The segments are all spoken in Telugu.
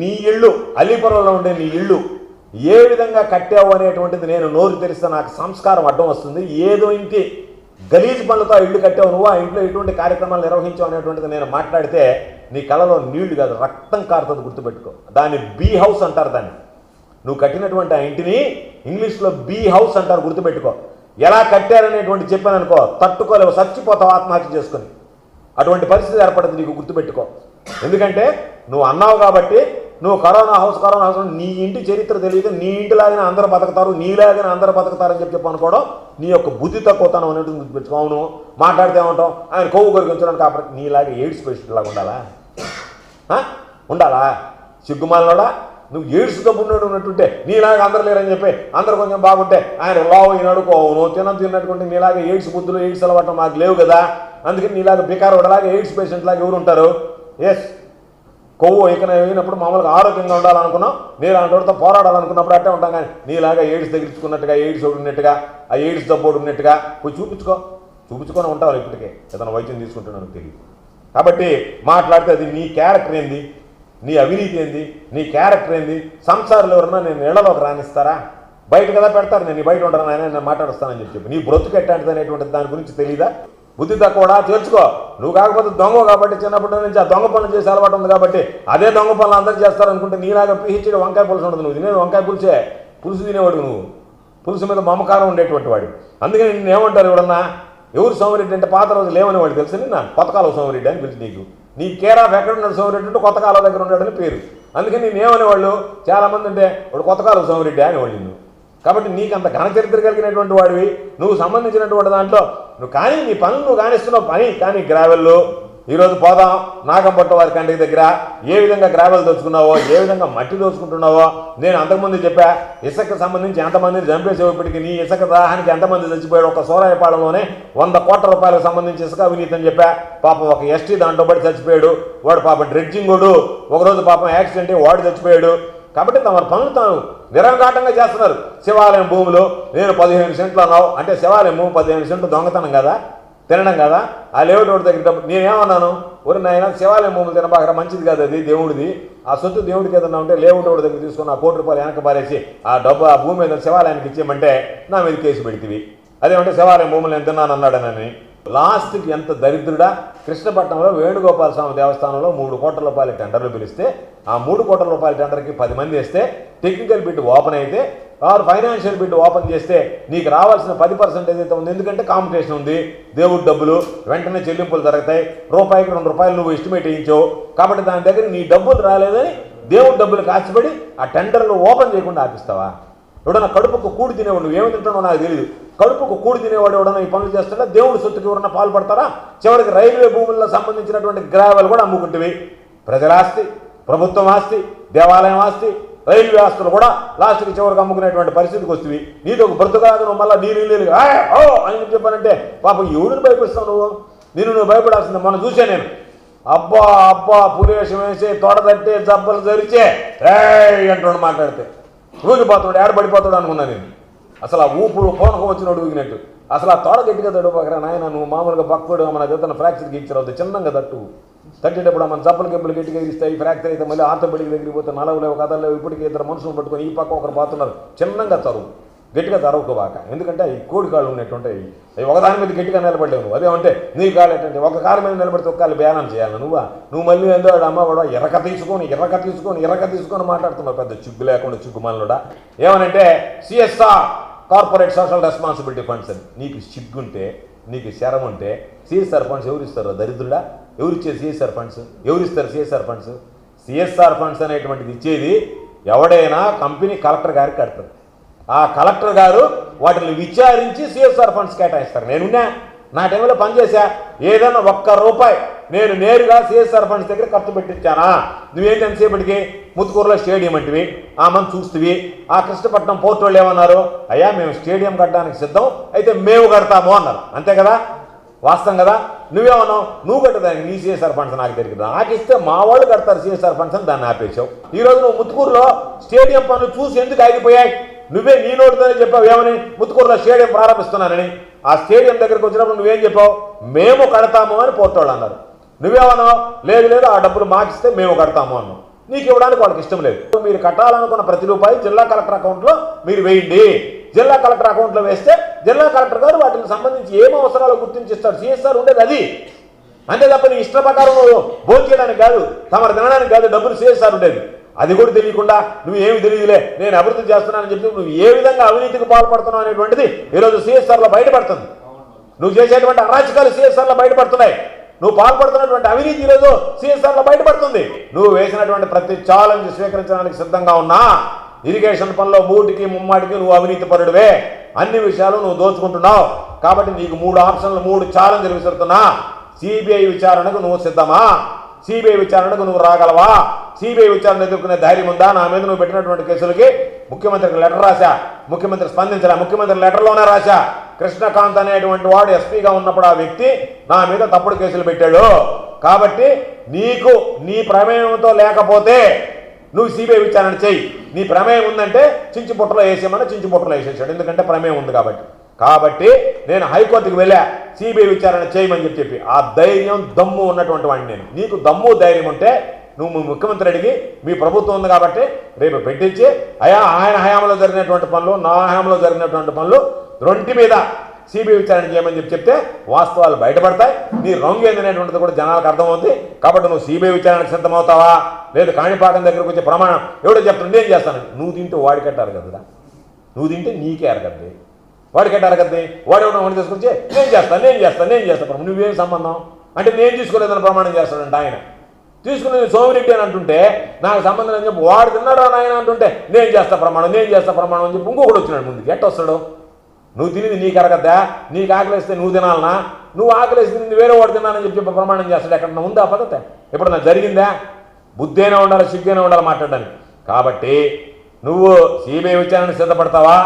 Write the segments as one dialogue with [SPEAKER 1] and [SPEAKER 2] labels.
[SPEAKER 1] నీ ఇళ్ళు అలీపురంలో ఉండే నీ ఇళ్ళు ఏ విధంగా కట్టావు అనేటువంటిది నేను నోరు తెరిస్తే నాకు సంస్కారం అడ్డం వస్తుంది. ఏదో ఇంటి గలీజ్ పనులతో ఇల్లు కట్టావు నువ్వు ఆ ఇంట్లో ఎటువంటి కార్యక్రమాలు నిర్వహించావు అనేటువంటిది నేను మాట్లాడితే నీ కళలో నీళ్ళు కాదు రక్తం కారుతుంది గుర్తుపెట్టుకో. దాన్ని బీ హౌస్ అంటారు దాన్ని. నువ్వు కట్టినటువంటి ఆ ఇంటిని ఇంగ్లీష్లో బీ హౌస్ అంటారు గుర్తుపెట్టుకో. ఎలా కట్టారనేటువంటి చెప్పాను అనుకో తట్టుకోలేవు చచ్చిపోతావు ఆత్మహత్య చేసుకొని. అటువంటి పరిస్థితి ఏర్పడింది నీకు గుర్తుపెట్టుకో. ఎందుకంటే నువ్వు అన్నావు కాబట్టి నువ్వు కరోనా హౌస్ కరోనా హౌస్ నీ ఇంటి చరిత్ర తెలియదు నీ ఇంటిలాగిన అందరూ బతకతారు నీలాగిన అందరూ బతకతారని చెప్పి చెప్పి అనుకోవడం నీ యొక్క బుద్ధి తక్కువతనం అనేది గుర్తుపెట్టుకో. అవును మాట్లాడితే ఏమంటావు? ఆయన కొవ్వు కొరికించడానికి కాబట్టి నీలాగా ఎయిడ్స్ పేషెంట్ లాగా ఉండాలా? ఉండాలా? సిగ్గుమాలనోడా నువ్వు ఏడుసుతో ఉన్నాడు ఉన్నట్టుంటే నీలాగా అందరు లేరని చెప్పి అందరు కొంచెం బాగుంటే ఆయన లావు ఈనాడు అవును తినం తిన్నట్టుకుంటే నీలాగా ఎయిడ్స్ బుద్ధులు ఎయిడ్స్ అలవాటు మాకు లేవు కదా. అందుకని నీలాగా బికారోడలాగా ఎయిడ్స్ పేషెంట్ లాగా ఎవరు ఉంటారు? ఎస్ కొవ్వు ఇకన అయినప్పుడు మామూలుగా ఆరోగ్యంగా ఉండాలనుకున్నాం నేను అలాంటితో పోరాడాలనుకున్నప్పుడు అట్టే ఉంటాం కానీ నీలాగా ఎయిడ్స్ తగిలించుకున్నట్టుగా ఎయిడ్స్ ఉన్నట్టుగా ఆ ఎయిడ్స్ దబ్బోడు ఉన్నట్టుగా పోయి చూపించుకో. చూపించుకొని ఉంటావు ఇప్పటికే. ఏదైనా వైద్యం తీసుకుంటున్నాను తెలియదు కాబట్టి మాట్లాడితే అది నీ క్యారెక్టర్ ఏంది? నీ అవినీతి ఏంది? నీ క్యారెక్టర్ ఏంది? సంసారాలు ఎవరన్నా నేను ఇళ్ళలోకి రాణిస్తారా బయట కదా పెడతారు. నేను బయట ఉండను నేను మాట్లాడుస్తానని చెప్పి నీ బ్రతుకు ఎట్టాంటిది అనేటువంటి దాని గురించి తెలియదా బుద్ధి తక్కువడా తెలుసుకో. నువ్వు కాకపోతే దొంగ కాబట్టి చిన్నప్పటి నుంచి ఆ దొంగ పనులు చేసే అలవాటు ఉంది కాబట్టి అదే దొంగ పనులు అందరూ చేస్తారనుకుంటే నీలాగా పిహెచ్డి వంకాయ పులుసు ఉండదు. నువ్వు తినేది వంకాయ పులుసే. పులుసు తినేవాడు నువ్వు. పులుసు మీద మమకారం ఉండేటువంటి వాడు అందుకని నేను ఏమంటారు ఎవడన్నా? ఎవరు సోమరెడ్డి అంటే పాత రోజులు ఏమని వాడు తెలుసు నిన్న? కొత్తకాలం సోమరెడ్డి అని పిలిచి నీకు. నీ కేర్ ఆఫ్ ఎక్కడ ఉన్నాడు సోమరెడ్డి అంటే కొత్తకాలం దగ్గర ఉన్నాడని పేరు. అందుకని నేను ఏమనేవాళ్ళు? చాలామంది అంటే వాడు కొత్తకాలం సోమరెడ్డి అనేవాళ్ళు నిన్ను. కాబట్టి నీకు అంత ఘనచరిత్ర కలిగినటువంటి వాడివి. నువ్వు సంబంధించినటువంటి దాంట్లో. నువ్వు కానీ నీ పనులు నువ్వు కానిస్తున్నావు పని. కానీ గ్రావెల్లు ఈరోజు పోదాం. నాగంపట్ట వారి కంటికి దగ్గర. ఏ విధంగా గ్రావెల్ దోచుకున్నావో ఏ విధంగా మట్టి దోచుకుంటున్నావో నేను అంతకుముందు చెప్పా. ఇసుక సంబంధించి ఎంతమందిని చంపేసేపటికి నీ ఇసుక దాహానికి ఎంతమంది చచ్చిపోయాడు ఒక సూరాయపాడంలోనే వంద కోట్ల రూపాయలకు సంబంధించి ఇసుక అవినీతి అని చెప్పా. పాపం ఒక ఎస్టీ దాంట్లో పడి చచ్చిపోయాడు. వాడు పాపం డ్రెడ్జింగ్ వాడు ఒకరోజు పాపం యాక్సిడెంట్ వాడు చచ్చిపోయాడు. కాబట్టి తమ పనులు తాను నిరంఘాటంగా చేస్తున్నారు. శివాలయం భూములు నేను పదిహేను సెంట్లు అన్నావు అంటే శివాలయం భూమి పదిహేను సెంట్లు దొంగతనం కదా? తినడం కదా? ఆ లేఅవుట్ ఒకటి దగ్గర డబ్బు నేనేమన్నాను? ఒరి నాయన శివాలయం భూములు తినబాక మంచిది కాదు అది దేవుడిది. ఆ సొత్తు దేవుడికి ఏదన్నా ఉంటే లేఅవుట్ ఒకటి దగ్గర తీసుకుని ఆ కోటి రూపాయలు వెనక పారేసి ఆ డబ్బు ఆ భూమి మీద శివాలయానికి ఇచ్చేయమంటే నా మీద కేసు పెడితివి. అదేమంటే శివాలయం భూములు నేను తిన్నాను అన్నాడనని లాస్ట్కి ఎంత దరిద్రుడా? కృష్ణపట్నంలో వేణుగోపాల స్వామి దేవస్థానంలో మూడు కోట్ల రూపాయల టెండర్లు పిలిస్తే ఆ మూడు కోట్ల రూపాయల టెండర్కి పది మంది వేస్తే టెక్నికల్ బిడ్ ఓపెన్ అయితే ఆరు ఫైనాన్షియల్ బిడ్ ఓపెన్ చేస్తే నీకు రావాల్సిన పది పర్సెంట్ ఏదైతే ఉంది ఎందుకంటే కాంపిటీషన్ ఉంది దేవుడి డబ్బులు వెంటనే చెల్లింపులు జరుగుతాయి రూపాయికి రెండు రూపాయలు నువ్వు ఎస్టిమేట్ వేయించావు కాబట్టి దాని దగ్గర నీ డబ్బులు రాలేదని దేవుడి డబ్బులు కాచిపడి ఆ టెండర్లు ఓపెన్ చేయకుండా ఆపిస్తావా? ఎవడన్నా కడుపుకు కూడి తినేవాడు నువ్వు ఏమి తింటానో నాకు తెలియదు కడుపుకు కూడి తినేవాడు ఎవడన్నా ఈ పనులు చేస్తాడా? దేవుడి సొత్తుకి ఎవరన్నా పాల్పడతారా? చివరికి రైల్వే భూముల్లో సంబంధించినటువంటి గ్రావెల్ కూడా అమ్ముకుంటువి. ప్రజలాస్తి ప్రభుత్వం ఆస్తి దేవాలయం ఆస్తి రైల్వే ఆస్తులు కూడా లాస్ట్కి చివరికి అమ్ముకునేటువంటి పరిస్థితికి వస్తుంది నీతో ఒక బ్రతుకాదు నువ్వు మళ్ళీ నీళ్ళు నీళ్ళు ఓ అని చెప్పానంటే పాపం ఎవరిని భయపడిస్తావు నువ్వు? నిన్ను నువ్వు భయపడాల్సిందే మనం చూసే నేను. అబ్బా అబ్బా పులివేషం వేసి తొడదట్టే జబ్బలు జరిచే. రే అంటున్నాడు మాట్లాడితే. ఊగిపోతాడు ఏడబడిపోతాడు అనుకున్నా నేను. అసలు ఆ ఊపుడు పూనకం వచ్చినోడు ఊగినట్టు. అసలు ఆ తోడ గట్టిగా తడు నాయన నువ్వు మామూలుగా పక్కడు మన చేతన ఫ్రాక్చర్కి ఇచ్చిరావు చిన్నంగా తట్టు. తట్టేటప్పుడు మన చప్పలు కెప్పులు గట్టిగా ఇస్తాయి ఫ్రాక్చర్ అయితే మళ్ళీ ఆర్థోపెడిక్ దగ్గరికి పోతే నలవలేవు కదలేవు ఇప్పటికీ ఇద్దరు మనుషులు పట్టుకొని ఈ పక్క ఒకరు పోతున్నారు చిన్నంగా తరువు గట్టిగా తరవకోబాక ఎందుకంటే ఈ కోడి కాళ్ళు ఉన్నట్టుంటాయి అవి ఒకదాని మీద గట్టిగా నిలబడలేవు నువ్వు. అదేమంటే నీ కాళ్ళు ఏంటంటే ఒక కాలు మీద నిలబడితే ఒక కాలు బ్యానం చేయాలి నువ్వా? నువ్వు మళ్ళీ ఏందో అమ్మవాడు అమ్మ ఎరక తీసుకొని ఎరక తీసుకొని ఎరక తీసుకొని మాట్లాడుతున్నావు. పెద్ద చిగ్గు లేకుండా చిగ్గు మనలోడా? ఏమనంటే CSR corporate social responsibility funds అని. నీకు సిగ్గుంటే నీకు శరం ఉంటే సిఎస్ఆర్ ఫండ్స్ ఎవరు ఇస్తారో దరిద్రుడా? ఎవరు సిఎస్ఆర్ ఫండ్స్ ఎవరిస్తారు సిఎస్ఆర్ ఫండ్స్ సిఎస్ఆర్ ఫండ్స్ అనేటువంటిది ఇచ్చేది ఎవడైనా కంపెనీ కలెక్టర్ గారికి కడతారు. ఆ కలెక్టర్ గారు వాటిని విచారించి సిఎస్ఆర్ ఫండ్స్ కేటాయిస్తారు. నేనున్నా నా టైంలో పనిచేశా. ఏదైనా ఒక్క రూపాయి నేను నేరుగా సిఎస్ఆర్ ఫండ్స్ దగ్గర ఖర్చు పెట్టించానా? నువ్వేంటి ఎంతసేపటికి ముత్తుకూరులో స్టేడియం అంటివి? ఆ మనం చూస్తువి? ఆ కృష్ణపట్నం పోర్ట్ వాళ్ళు ఏమన్నారు? అయ్యా మేము స్టేడియం కట్టడానికి సిద్ధం అయితే మేము కడతాము అన్నారు. అంతే కదా? వాస్తవం కదా? నువ్వేమన్నావు? నువ్వు కట్టదానికి నీ సిఎస్ఆర్ ఫండ్స్ నాకు తెలియదు నాకు ఇస్తే మా వాళ్ళు కడతారు సిఎస్ఆర్ ఫండ్స్ అని దాన్ని ఆపేశావు. ఈ రోజు నువ్వు ముత్తుకూరులో స్టేడియం పనులు చూసి ఎందుకు ఆగిపోయాయి? నువ్వే నీ నోటితోనే చెప్పావు ఏమని? ముత్తుకూరులో స్టేడియం ప్రారంభిస్తున్నానని. ఆ స్టేడియం దగ్గరకు వచ్చినప్పుడు నువ్వేం చెప్పావు? మేము కడతాము అని పోర్టోళ్ళు అన్నారు. నువ్వేమన్నావు? లేదు లేదు ఆ డబ్బులు మాకిస్తే మేము కడతాము అన్నావు. నీకు ఇవ్వడానికి వాళ్ళకి ఇష్టం లేదు. మీరు కట్టాలనుకున్న ప్రతి రూపాయి జిల్లా కలెక్టర్ అకౌంట్లో మీరు వేయండి. జిల్లా కలెక్టర్ అకౌంట్లో వేస్తే జిల్లా కలెక్టర్ గారు వాటికి సంబంధించి ఏం అవసరాలు గుర్తించిస్తారు? సిఎస్ఆర్ ఉండేది అది. అంతే తప్ప నీ ఇష్ట ప్రకారం భోజనం చేయడానికి కాదు తమరు తినడానికి కాదు డబ్బులు సిఎస్ఆర్ ఉండేది. అది కూడా తెలియకుండా నువ్వు ఏమి తెలియదులే నేను అభివృద్ధి చేస్తున్నానని చెప్పి నువ్వు ఏ విధంగా అవినీతికి పాల్పడుతున్నావు అనేటువంటిది ఈరోజు సిఎస్ఆర్లో బయటపడుతుంది. నువ్వు చేసేటువంటి అరాచకాలు సిఎస్ఆర్లో బయటపడుతున్నాయి. నువ్వు పాల్పడుతున్నటువంటి అవినీతి ఈరోజు సిఎస్ఆర్లో బయటపడుతుంది. నువ్వు వేసినటువంటి ప్రతి ఛాలెంజ్ స్వీకరించడానికి సిద్ధంగా ఉన్నా ఇరిగేషన్ పనిలో మూటికి ముమ్మాటికి నువ్వు అవినీతి పరుడువే. అన్ని విషయాలు నువ్వు దోచుకుంటున్నావు. కాబట్టి నీకు మూడు ఆప్షన్లు మూడు ఛాలెంజ్లు విసురుతున్నా. సిబిఐ విచారణకు నువ్వు సిద్ధమా? సిబిఐ విచారణకు నువ్వు రాగలవా? సిబిఐ విచారణ ఎదుర్కొనే ధైర్యం ఉందా? నా మీద నువ్వు పెట్టినటువంటి కేసులకి ముఖ్యమంత్రికి లెటర్ రాశా? ముఖ్యమంత్రి స్పందించరా ముఖ్యమంత్రి లెటర్లోనే రాశా? కృష్ణకాంత్ అనేటువంటి వాడు ఎస్పీగా ఉన్నప్పుడు ఆ వ్యక్తి నా మీద తప్పుడు కేసులు పెట్టాడు. కాబట్టి నీకు నీ ప్రమేయంతో లేకపోతే నువ్వు సిబిఐ విచారణ చెయ్యి. నీ ప్రమేయం ఉందంటే చించిపుట్టలో వేసేయమని చించిపుట్టలో వేసేసాడు. ఎందుకంటే ప్రమేయం ఉంది కాబట్టి. కాబట్టి నేను హైకోర్టుకి వెళ్ళా సిబిఐ విచారణ చేయమని చెప్పి చెప్పి. ఆ ధైర్యం దమ్ము ఉన్నటువంటి వాడిని నేను. నీకు దమ్ము ధైర్యం ఉంటే నువ్వు మీ ముఖ్యమంత్రి అడిగి మీ ప్రభుత్వం ఉంది కాబట్టి రేపు పెట్టించి. అయా ఆయన హయాంలో జరిగినటువంటి పనులు నా హయాంలో జరిగినటువంటి పనులు రొంటి మీద సిబిఐ విచారణ చేయమని చెప్పి చెప్తే వాస్తవాలు బయటపడతాయి. నీ రంగు ఏందనేటువంటిది కూడా జనాలకు అర్థమవుతుంది కాబట్టి నువ్వు సిబిఐ విచారణకు సిద్ధమవుతావా? లేదు కాణిపాకం దగ్గరకు వచ్చే ప్రమాణం. ఎవడో చెప్తాను నేను చేస్తాను? నువ్వు తింటే వాడికట్టారు కదా నువ్వు తింటే నీకే అరగద్ది. వాడికట్ట అరగద్ది వాడు ఎవడో వాడిని తీసుకొచ్చి నేను చేస్తాను నేను చేస్తాను నేను చేస్తాను నువ్వేం సంబంధం? అంటే నేను తీసుకోలేదని ప్రమాణం చేస్తాడంట ఆయన. తీసుకునేది సోమిరెడ్డి అని అంటుంటే నాకు సంబంధం అని చెప్పి వాడు తిన్నాడు అని ఆయన అంటుంటే నేను చేస్తా ప్రమాణం నేను చేస్తా ప్రమాణం అని చెప్పి ఇంకొకటి వచ్చినాడు ముందుకు. ఎట్ట వస్తాడు నువ్వు తినేది నీకు అరగద్దా నీకు ఆకలిస్తే నువ్వు తినాలనా? నువ్వు ఆకలిస్తే తింది వేరే వాడు తిన్నానని చెప్పి ప్రమాణం చేస్తాడు. ఎక్కడ ఉందా పద్ధతి? ఎప్పుడు నాకు జరిగిందా? బుద్ధైనా ఉండాలి సిగ్గైనా ఉండాలి మాట్లాడడానికి? కాబట్టి నువ్వు సిబిఐ విచారణ సిద్ధపడతావా?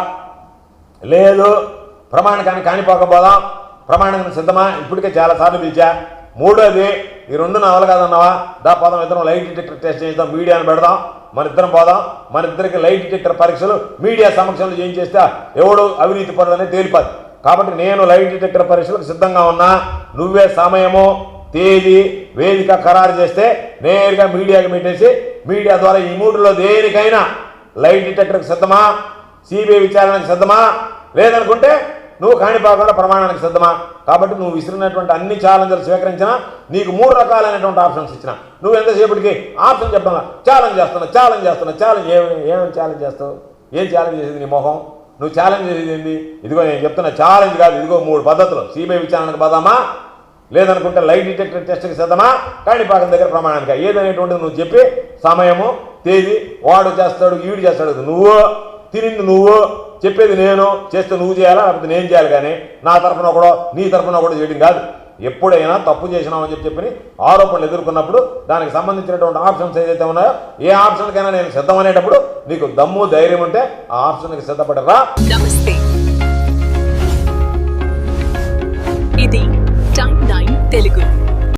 [SPEAKER 1] లేదు. ప్రమాణకాన్ని కానిపోకపోదాం. ప్రమాణానికి సిద్ధమా? ఇప్పటికే చాలా సార్లు పిలిచా. మూడోది ఈ రెండు నవలు కాదన్నావా? దా పోదాం ఇద్దరం లైట్ డిటెక్టర్ టెస్ట్ చేద్దాం మీడియాను పెడదాం మన ఇద్దరం పోదాం. మన ఇద్దరికి లైట్ డిటెక్టర్ పరీక్షలు మీడియా సమక్షంలో ఏం చేస్తే ఎవడు అవినీతి పరుడని తేలిపోదు. కాబట్టి నేను లైట్ డిటెక్టర్ పరీక్షలకు సిద్ధంగా ఉన్నా. నువ్వే సమయము తేదీ వేదిక ఖరారు చేస్తే నేరుగా మీడియాకి పెట్టేసి మీడియా ద్వారా ఈ మూడులో దేనికైనా లైట్ డిటెక్టర్కి సిద్ధమా? సిబిఐ విచారణకు సిద్ధమా? లేదనుకుంటే నువ్వు కాణిపాకుండా ప్రమాణానికి సిద్ధమా? కాబట్టి నువ్వు విసిరినటువంటి అన్ని ఛాలెంజ్లు స్వీకరించినా నీకు మూడు రకాలైనటువంటి ఆప్షన్స్ ఇచ్చిన. నువ్వు ఎంతసేపటికి ఆప్షన్ చెప్పాలా ఛాలెంజ్ చేస్తున్నా ఛాలెంజ్ చేస్తున్నా ఛాలెంజ్ ఏమి ఏమేమి ఛాలెంజ్ చేస్తావు? ఏం ఛాలెంజ్ చేసేది నీ మొహం? నువ్వు ఛాలెంజ్ చేసేది ఏంది? ఇదిగో నేను చెప్తున్నా ఛాలెంజ్ కాదు ఇదిగో మూడు పద్ధతులు. సిబిఐ విచారణకు పోదామా లేదనుకుంటే లైట్ డిటెక్టర్ టెస్ట్కి సిద్ధమా? కాణిపాకం దగ్గర ప్రమాణానికి? ఏదనేటువంటిది నువ్వు చెప్పి సమయము తేదీ వాడు చేస్తాడు ఈడు చేస్తాడు. నువ్వు తిరిగి నువ్వు చెప్పేది నేను చేస్తే నువ్వు చేయాలా లేకపోతే నేను చేయాలి కానీ నా తరఫున ఒకడో నీ తరఫున కూడా చేయడం కాదు. ఎప్పుడైనా తప్పు చేసినామని చెప్పి చెప్పి ఆరోపణలు ఎదుర్కొన్నప్పుడు దానికి సంబంధించినటువంటి ఆప్షన్స్ ఏదైతే ఉన్నాయో ఏ ఆప్షన్కైనా నేను సిద్ధమనేటప్పుడు నీకు దమ్ము ధైర్యం ఉంటే ఆ ఆప్షన్కి సిద్ధపడరా.
[SPEAKER 2] నమస్తే. ఇది నైన్ తెలుగు.